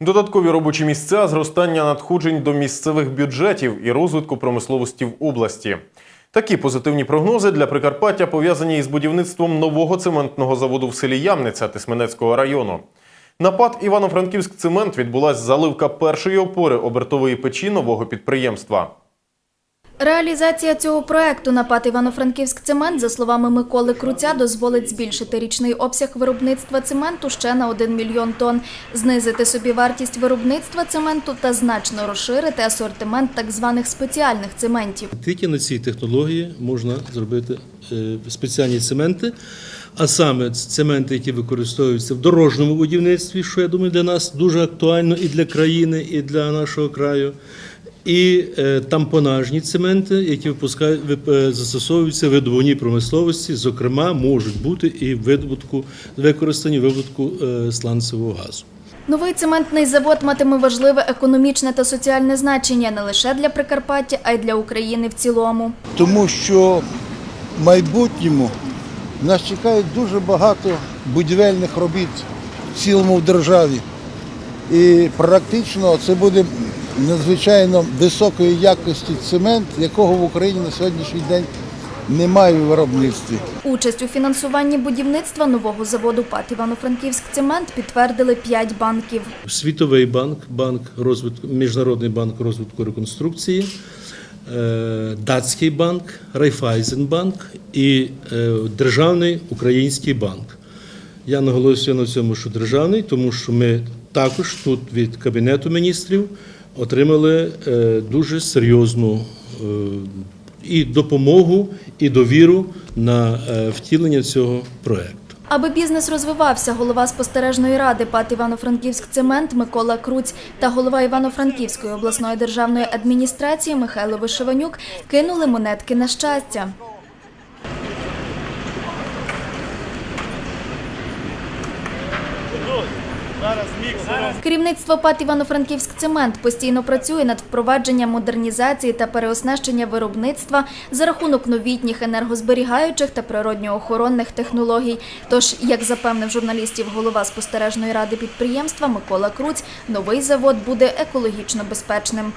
Додаткові робочі місця, зростання надходжень до місцевих бюджетів і розвитку промисловості в області. Такі позитивні прогнози для Прикарпаття пов'язані із будівництвом нового цементного заводу в селі Ямниця Тисменецького району. На ПАД Івано-Франківськ цемент відбулася заливка першої опори обертової печі нового підприємства. Реалізація цього проекту на ПАТ Івано-Франківськ цемент, за словами Миколи Круця, дозволить збільшити річний обсяг виробництва цементу ще на 1 мільйон тонн, знизити собівартість виробництва цементу та значно розширити асортимент так званих спеціальних цементів. Тільки на цій технології можна зробити е, спеціальні цементи, а саме цементи, які використовуються в дорожньому будівництві, що я думаю для нас дуже актуально і для країни, і для нашого краю. І е, тампонажні цементи, які випускають, вип- е, застосовуються в видобувній промисловості, зокрема, можуть бути і в видобутку, використані видобутку е, сланцевого газу. Новий цементний завод матиме важливе економічне та соціальне значення не лише для Прикарпаття, а й для України в цілому. тому що в майбутньому нас чекає дуже багато будівельних робіт в цілому в державі. І практично це буде надзвичайно високої якості цемент, якого в Україні на сьогоднішній день немає у виробництві. Участь у фінансуванні будівництва нового заводу ПАТ Івано-Франківськ цемент підтвердили п'ять банків. Світовий банк, банк розвитку, Міжнародний банк розвитку реконструкції, е, Датський банк, Райфайзенбанк і е, Державний український банк. Я наголошую на цьому, що державний, тому що ми також тут від Кабінету міністрів отримали е, дуже серйозну е, і допомогу, і довіру на е, втілення цього проекту. Аби бізнес розвивався, голова спостережної ради ПАТ Івано-Франківськ цемент Микола Круць та голова Івано-Франківської обласної державної адміністрації Михайло Вишиванюк кинули монетки на щастя. Керівництво ПАТ Івано-Франківськ цемент постійно працює над впровадженням модернізації та переоснащення виробництва за рахунок новітніх енергозберігаючих та природньоохоронних технологій. Тож, як запевнив журналістів голова спостережної ради підприємства Микола Круць, новий завод буде екологічно безпечним.